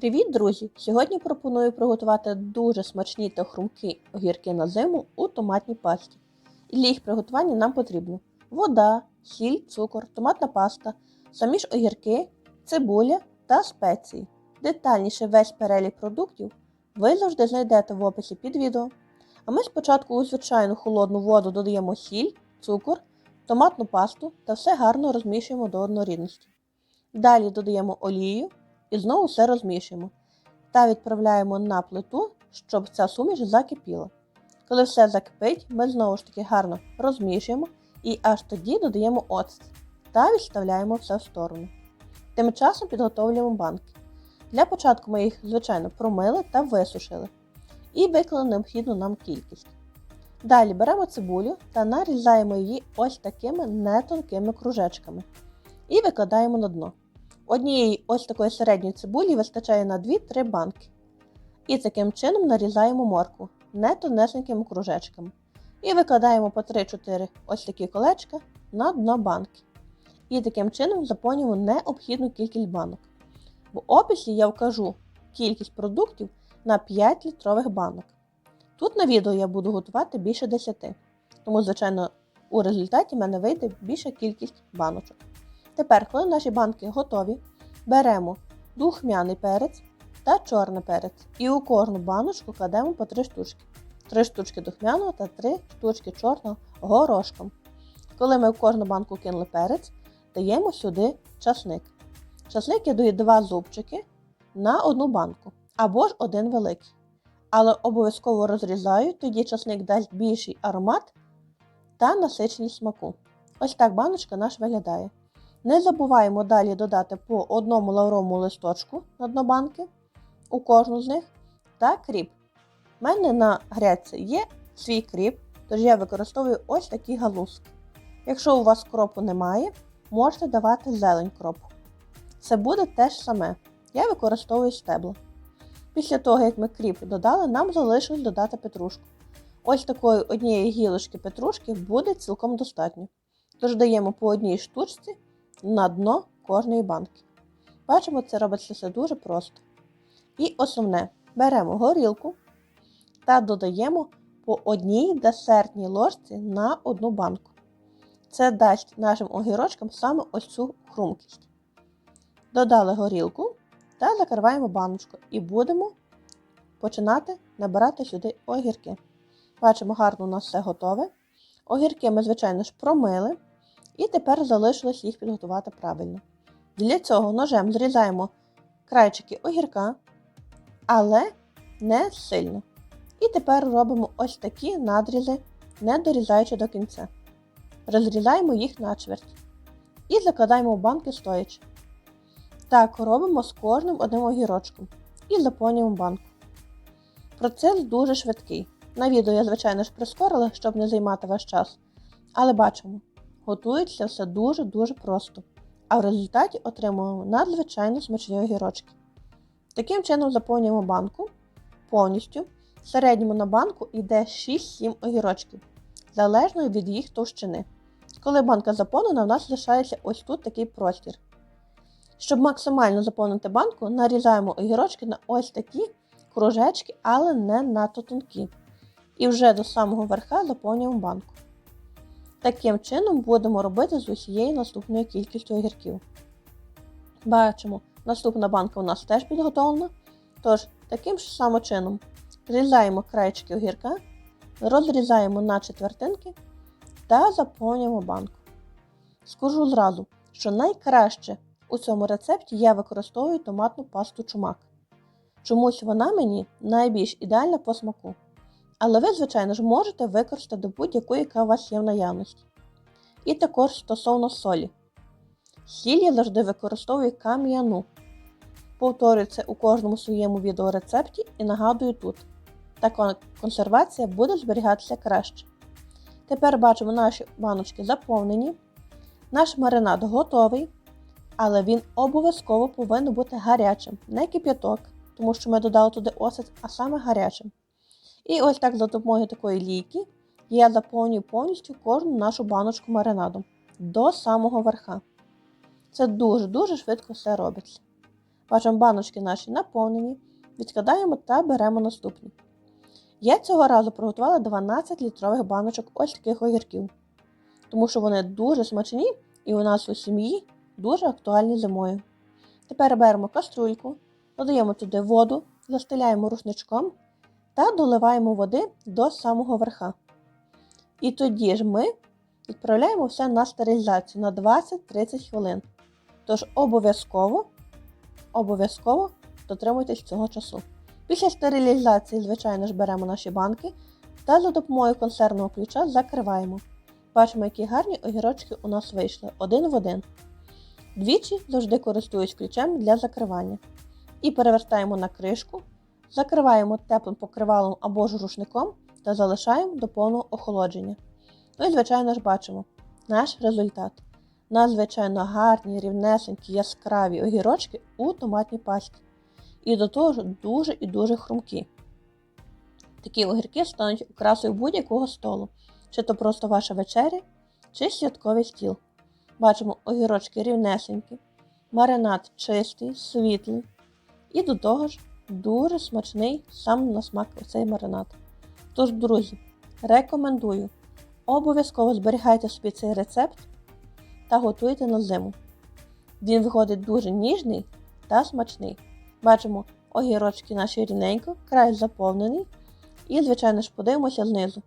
Привіт, друзі! Сьогодні пропоную приготувати дуже смачні та хрумкі огірки на зиму у томатній пасті. І для їх приготування нам потрібно вода, сіль, цукор, томатна паста, самі ж огірки, цибуля та спеції. Детальніше весь перелік продуктів ви завжди знайдете в описі під відео. А ми спочатку у звичайну холодну воду додаємо сіль, цукор, томатну пасту та все гарно розмішуємо до однорідності. Далі додаємо олію і знову все розмішуємо та відправляємо на плиту, щоб ця суміш закипіла. Коли все закипить, ми знову ж таки гарно розмішуємо і аж тоді додаємо оцет та відставляємо все в сторону. Тим часом підготовлюємо банки. Для початку ми їх, звичайно, промили та висушили і виклали необхідну нам кількість. Далі беремо цибулю та нарізаємо її ось такими нетонкими кружечками і викладаємо на дно. Однієї ось такої середньої цибулі вистачає на 2-3 банки. І таким чином нарізаємо моркву не тонесенькими кружечками. І викладаємо по 3-4 ось такі колечка на дно банки. І таким чином заповнюємо необхідну кількість банок. В описі я вкажу кількість продуктів на 5 літрових банок. Тут на відео я буду готувати більше 10, тому, звичайно, у результаті в мене вийде більша кількість баночок. Тепер, коли наші банки готові, беремо духмяний перець та чорний перець. І у кожну баночку кладемо по 3 штучки. 3 штучки духмяного та 3 штучки чорного горошком. Коли ми в кожну банку кинули перець, даємо сюди часник. Часник я даю 2 зубчики на одну банку або ж один великий. Але обов'язково розрізаю, тоді часник дасть більший аромат та насиченість смаку. Ось так баночка наша виглядає. Не забуваємо далі додати по одному лавровому листочку на дно банки у кожну з них та кріп. У мене на грядці є свій кріп, тож я використовую ось такі галузки. Якщо у вас кропу немає, можете давати зелень кропу. Це буде те ж саме. Я використовую стебла. Після того, як ми кріп додали, нам залишилось додати петрушку. Ось такої однієї гілочки петрушки буде цілком достатньо. Тож даємо по одній штучці на дно кожної банки. Бачимо, це робиться все дуже просто. І основне, беремо горілку та додаємо по одній десертній ложці на одну банку. Це дасть нашим огірочкам саме ось цю хрумкість. Додали горілку та закриваємо баночку і будемо починати набирати сюди огірки. Бачимо, гарно у нас все готове. Огірки ми, звичайно ж, промили. І тепер залишилось їх підготувати правильно. Для цього ножем зрізаємо крайчики огірка, але не сильно. І тепер робимо ось такі надрізи, не дорізаючи до кінця. Розрізаємо їх на чверть. І закладаємо в банки стоячи. Так робимо з кожним одним огірочком і заповнюємо банку. Процес дуже швидкий. На відео я, звичайно ж, прискорила, щоб не займати ваш час. Але бачимо, готується все дуже-дуже просто, а в результаті отримуємо надзвичайно смачні огірочки. Таким чином заповнюємо банку повністю. В середньому на банку йде 6-7 огірочків, залежно від їх товщини. Коли банка заповнена, у нас лишається ось тут такий простір. Щоб максимально заповнити банку, нарізаємо огірочки на ось такі кружечки, але не надто тонкі. І вже до самого верха заповнюємо банку. Таким чином будемо робити з усією наступною кількістю огірків. Бачимо, наступна банка у нас теж підготовлена. Тож, таким ж самим чином зрізаємо краєчки огірка, розрізаємо на четвертинки та заповнюємо банку. Скажу зразу, що найкраще у цьому рецепті я використовую томатну пасту чумак. Чомусь вона мені найбільш ідеальна по смаку. Але ви, звичайно ж, можете використати будь-яку, яка у вас є в наявності. І також стосовно солі. Сіль я завжди використовую кам'яну. Повторюю це у кожному своєму відеорецепті і нагадую тут. Така консервація буде зберігатися краще. Тепер бачимо, наші баночки заповнені. Наш маринад готовий, але він обов'язково повинен бути гарячим, не кип'яток, тому що ми додали туди осад, а саме гарячим. І ось так за допомогою такої лійки я заповнюю повністю кожну нашу баночку маринадом до самого верха. Це дуже-дуже швидко все робиться. Бачимо баночки наші наповнені, відкладаємо та беремо наступні. Я цього разу приготувала 12 літрових баночок ось таких огірків, тому що вони дуже смачні і у нас у сім'ї дуже актуальні зимою. Тепер беремо каструльку, додаємо туди воду, застеляємо рушничком та доливаємо води до самого верха. І тоді ж ми відправляємо все на стерилізацію на 20-30 хвилин. Тож обов'язково, обов'язково дотримуйтесь цього часу. Після стерилізації, звичайно ж, беремо наші банки та за допомогою консервного ключа закриваємо. Бачимо, які гарні огірочки у нас вийшли один в один. Двічі завжди користуюсь ключем для закривання. І перевертаємо на кришку, закриваємо теплим покривалом або ж рушником та залишаємо до повного охолодження. Ну і, звичайно ж, бачимо наш результат. Надзвичайно гарні, рівнесенькі, яскраві огірочки у томатній пасті. І до того ж дуже і дуже хрумкі. Такі огірки стануть окрасою будь-якого столу, чи то просто ваша вечеря, чи святковий стіл. Бачимо огірочки рівнесенькі, маринад чистий, світлий. І до того ж дуже смачний сам на смак оцей маринад. Тож, друзі, рекомендую обов'язково зберігайте собі цей рецепт та готуйте на зиму. Він виходить дуже ніжний та смачний. Бачимо, огірочки наші рівненько, край заповнений. І, звичайно ж, подивимося знизу.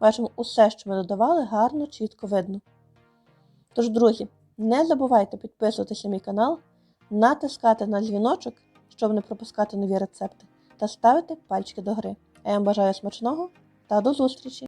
Бачимо, усе, що ми додавали, гарно, чітко видно. Тож, друзі, не забувайте підписуватися на мій канал, натискати на дзвіночок, щоб не пропускати нові рецепти, та ставити пальчики догори. А я вам бажаю смачного та до зустрічі!